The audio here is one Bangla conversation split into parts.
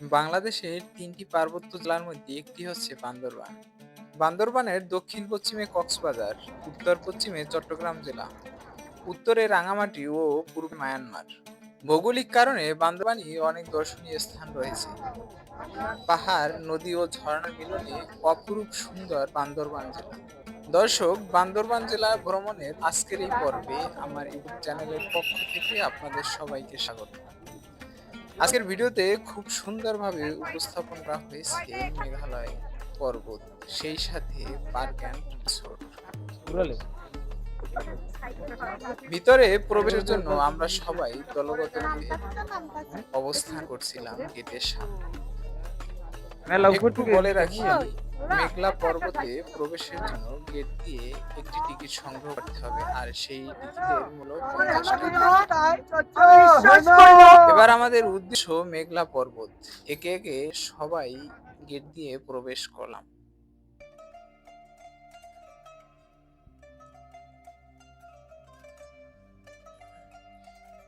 বাংলাদেশের তিনটি পার্বত্য জেলার মধ্যে একটি হচ্ছে বান্দরবান। বান্দরবানের দক্ষিণ পশ্চিমে কক্সবাজার, উত্তর পশ্চিমে চট্টগ্রাম জেলা, উত্তরে রাঙামাটি ও পূর্বে মায়ানমার। ভৌগোলিক কারণে বান্দরবানে অনেক দর্শনীয় স্থান রয়েছে। পাহাড়, নদী ও ঝর্ণা মিলনে অপরূপ সুন্দর বান্দরবান জেলা। দর্শক, বান্দরবান জেলা ভ্রমণের আজকের এই পর্বে আমার ইউটিউব চ্যানেলের পক্ষ থেকে আপনাদের সবাইকে স্বাগত। আজকের ভিডিওতে খুব সুন্দরভাবে উপস্থাপন করা হয়েছে মেঘালয় পর্বত সেই সাথে পার্ক অ্যান্ড রিসোর্ট। ভিতরে প্রবেশের জন্য আমরা সবাই দলগত অবস্থান করছিলাম গেটের সামনে। বলে রাখি মেঘলা পর্বতে প্রবেশের জন্য গেট দিয়ে একটি টিকিট সংগ্রহ করতে হবে, আর সেই টিকিটের মূল্য এবার আমাদের উদ্দেশ্য মেঘলা পর্বত। একে একে সবাই গেট দিয়ে প্রবেশ করলাম।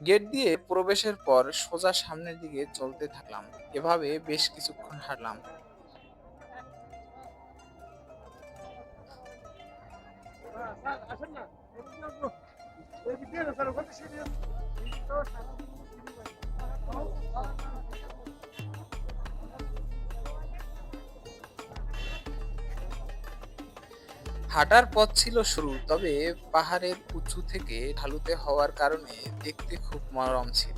গেট দিয়ে প্রবেশের পর সোজা সামনের দিকে চলতে থাকলাম। এভাবে বেশ কিছুক্ষণ হাঁটলাম। হাঁটার পথ ছিল সরু তবে পাহাড়ের উঁচু থেকে ঢালুতে হওয়ার কারণে দেখতে খুব মনোরম ছিল।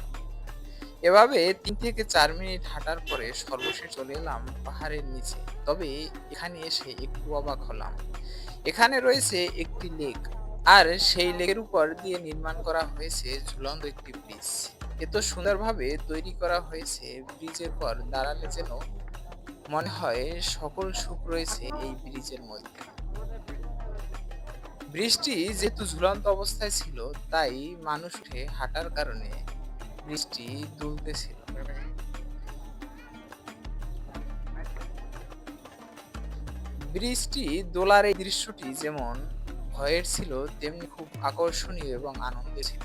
এভাবে তিন থেকে চার মিনিট হাঁটার পরে সর্বশেষ চলে এলাম পাহাড়ের নিচে। তবে এখানে এসে একটু অবাক হলাম। এখানে রয়েছে একটি লেক, আর সেই লেকের উপর দিয়ে নির্মাণ করা হয়েছে ঝুলন্ত একটি ব্রিজ। এত সুন্দরভাবে তৈরি করা হয়েছে ব্রিজের পর দাঁড়ালে যেন মনে হয় সকল সুখ রয়েছে এই ব্রিজের মধ্যে। বৃষ্টি যেহেতু ঝুলন্ত অবস্থায় ছিল, তাই মানুষ উঠে হাঁটার কারণে বৃষ্টি দুলতেছিল। বৃষ্টি দোলার এই দৃশ্যটি যেমন ভয়ের ছিল, তেমনি খুব আকর্ষণীয় এবং আনন্দে ছিল।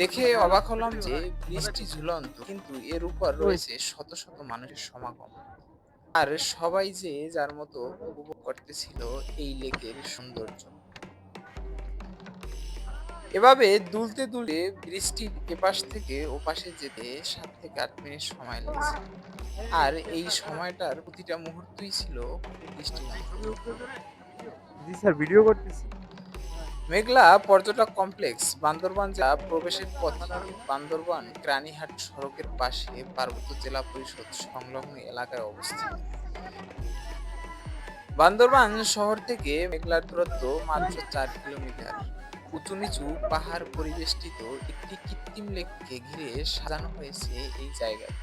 দেখে অবাক হলাম যে বৃষ্টি ঝুলন্ত, কিন্তু এর উপর রয়েছে শত শত মানুষের সমাগম। আর সবাই যে যার মতো উপভোগ করতেছিল এই লেকের সৌন্দর্য। এভাবে দুলতে দুলে বৃষ্টির এপাশ থেকে ওপাশে যেতে সাত থেকে আট মিনিট সময় লেগেছে। আর এই সময়টার প্রতিটা মুহূর্তই ছিল বৃষ্টি জি স্যার ভিডিও করতেছি। মেঘলা পর্যটক কমপ্লেক্স বান্দরবান জেলা প্রবেশের পথে বান্দরবান রানীহাট সড়কের পাশে পার্বত্য জেলা পরিষদ সংলগ্ন এলাকায় অবস্থিত। বান্দরবান শহর থেকে মেঘলার দূরত্ব মাত্র চার কিলোমিটার। উঁচু নিচু পাহাড় পরিবেষ্টিত একটি কৃত্রিম লেককে ঘিরে সাজানো হয়েছে এই জায়গায়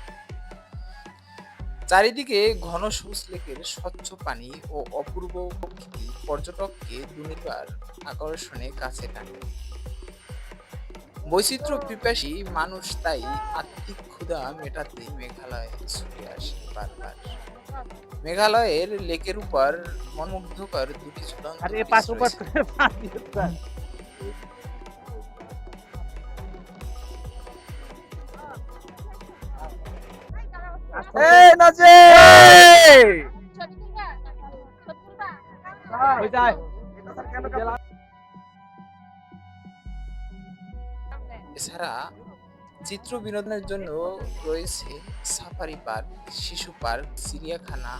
চারিদিকে ঘন সবুজ লেকের স্বচ্ছ পানি ও অপূর্ব প্রকৃতি পর্যটককে দুনিবার আকর্ষণে কাছে টানে। বৈচিত্র্য পিপাসী মানুষ তাই আত্মিক ক্ষুধা মেটাতে মেঘালয়ে ছুটে আসে বারবার। মেঘালয়ের লেকের উপর মনমুগ্ধকর দুটি ঝুলন্ত এই নাচে এছাড়া চিত্র বিনোদনের জন্য রয়েছে সাফারি পার্ক, শিশু পার্ক, চিড়িয়াখানা,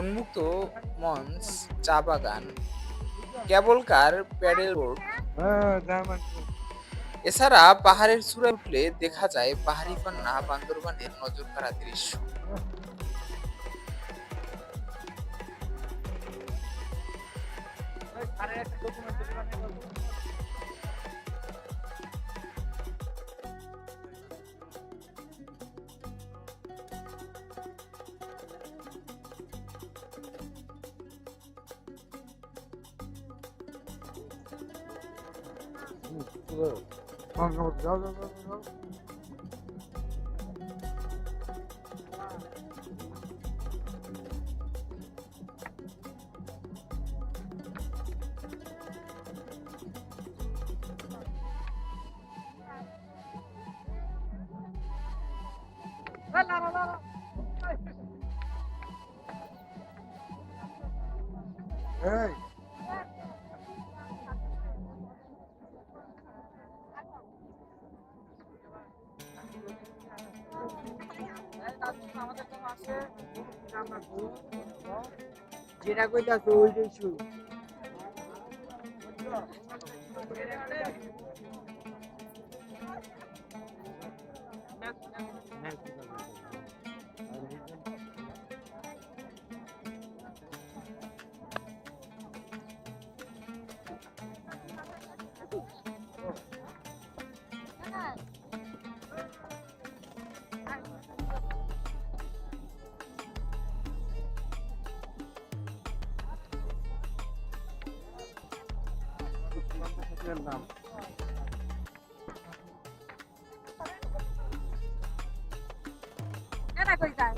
উন্মুক্ত মঞ্চ, চা বাগান, কেবল কার প্যাডেল বোর্ড এছাড়া পাহাড়ের চূড়ায় উঠলে দেখা যায় পাহাড়ি কন্যা বান্দরবানের নজর কাড়া দৃশ্য আরে একটা ডকুমেন্ট যাও যাও যাও যাও এই যেটা কইতাছো ওইটাই শুরু। নাম কেনা কই যায়?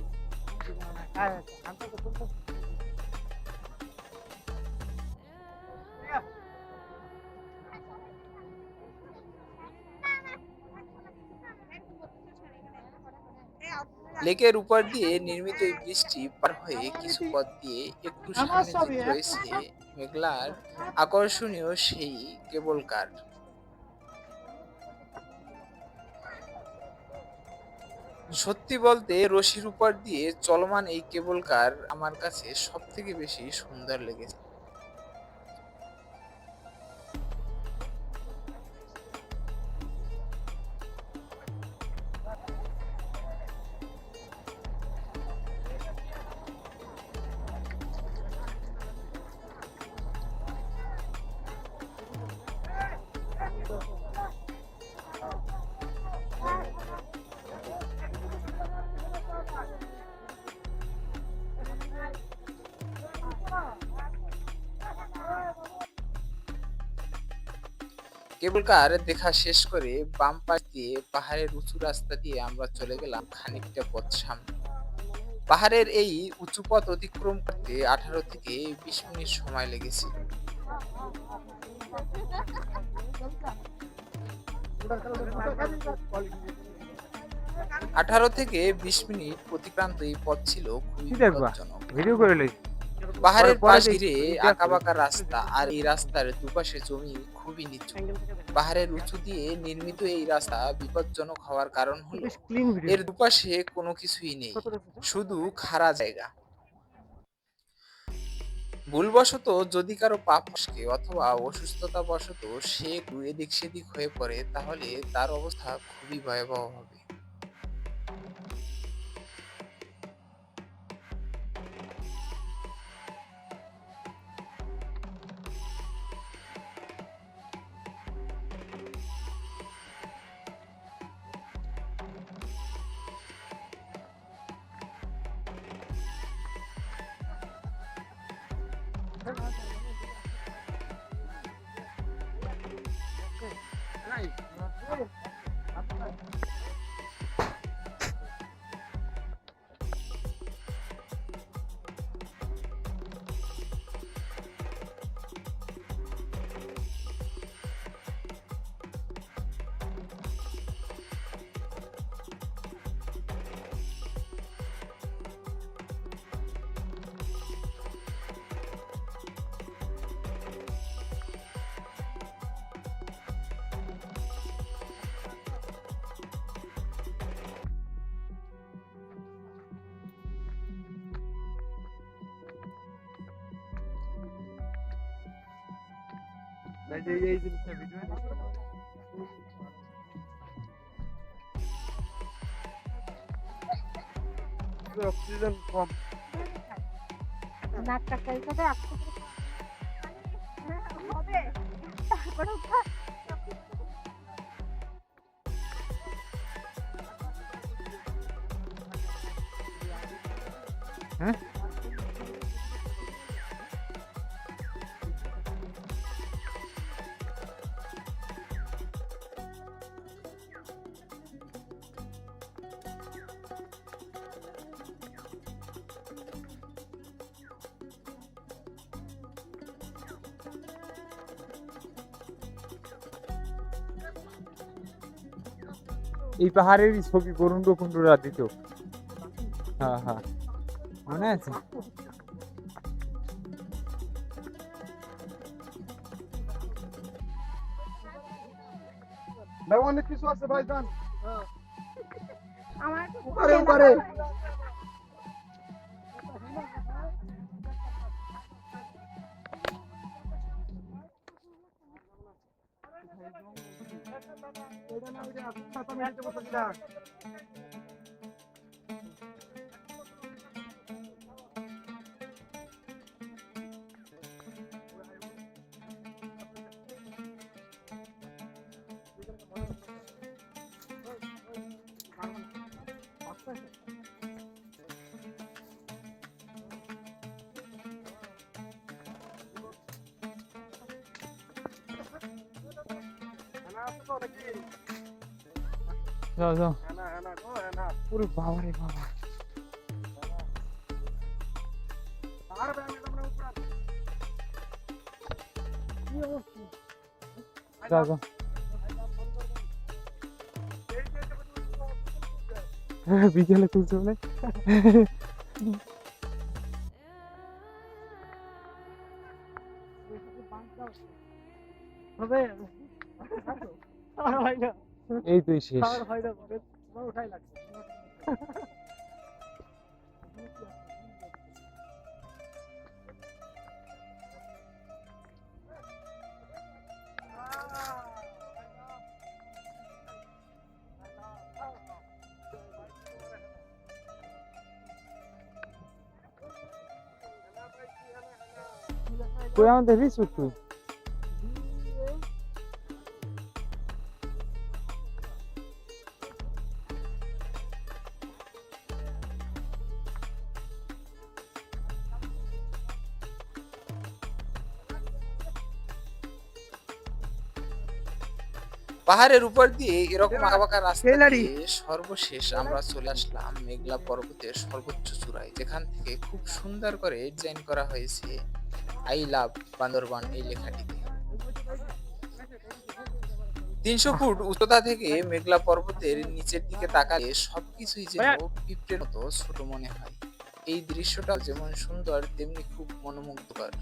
লেকের উপর দিয়ে নির্মিত এই বৃষ্টি পার হয়ে কিছু পথ দিয়ে একটু সামনে রয়েছে মেঘলার আকর্ষণীয় সেই কেবল কার সত্যি বলতে রশির উপর দিয়ে চলমান এই কেবল কার আমার কাছে সব থেকে বেশি সুন্দর লেগেছে। কেবল কার দেখা শেষ করে বাম পাশ দিয়ে পাহাড়ের উঁচু রাস্তা দিয়ে আমরা চলে গেলাম খানিকটা পথ সামনে। পাহাড়ের এই উঁচু পথ অতিক্রম করতে আঠারো থেকে বিশ মিনিট সময় লেগেছিল আঠারো থেকে বিশ মিনিট অতিক্রান্ত এই পথ ছিল খুবই বিপজ্জনক। ভিডিও করে পাহাড়ের পাশ ঘিরে আঁকা বাঁকা রাস্তা আর এই রাস্তার দুপাশে জমি খুবই নিচু। পাহাড়ের উঁচু দিয়ে নির্মিত এই রাস্তা বিপজ্জনক হওয়ার কারণ হলো এর দুপাশে কোনো কিছুই নেই শুধু খাড়া জায়গা। ভুলবশত যদি কারও পা ফসকে অথবা অসুস্থতা বশত সে এদিক সেদিক হয়ে পড়ে তাহলে তার অবস্থা খুবই ভয়াবহ হবে। এই এই জিনিসটা ভিডিও অক্সিজেন কম নাক কাটাই করে আসতে হবে তারপরে এই পাহাড়েরই ছবি বরুণ বকুণ্ডরা দিত হ্যাঁ হ্যাঁ। মনে আছে? ভাই অনেক কিছু আছে ভাই যান আমার আরে পারে যাও যাও। ওরে বাবা। রে বাবা যাও যাও। হ্যাঁ, বিকেলে তুলছে বলে। হবে আর হয় না এই তুই শেষ আর হয় না তোমার উঠাই লাগছে কই আমাদের রিসুট তুই পাহাড়ের উপর দিয়ে এরকম আঁকাবাঁকা রাস্তা দিয়ে সর্বশেষ আমরা চলে আসলাম মেঘলা পর্বতের সর্বোচ্চ চূড়ায় যেখান থেকে খুব সুন্দর করে ডিজাইন করা হয়েছে আই লাভ বান্দরবান এই লেখাটিকে। তিনশো ফুট উচ্চতা থেকে মেঘলা পর্বতের নিচের দিকে তাকালে সবকিছুই যেন পিঁপড়ের মতো ছোট মনে হয়। এই দৃশ্যটা যেমন সুন্দর তেমনি খুব মনোমুগ্ধকর।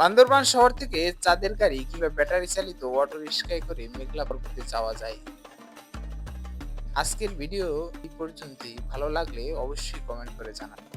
বান্দরবান শহর থেকে চাঁদের গাড়ি কিংবা ব্যাটারি চালিত অটো রিক্সায় করে মেঘলা পর্বতে যাওয়া যায়। আজকের ভিডিও এই পর্যন্তই। ভালো লাগলে অবশ্যই কমেন্ট করে জানাবেন।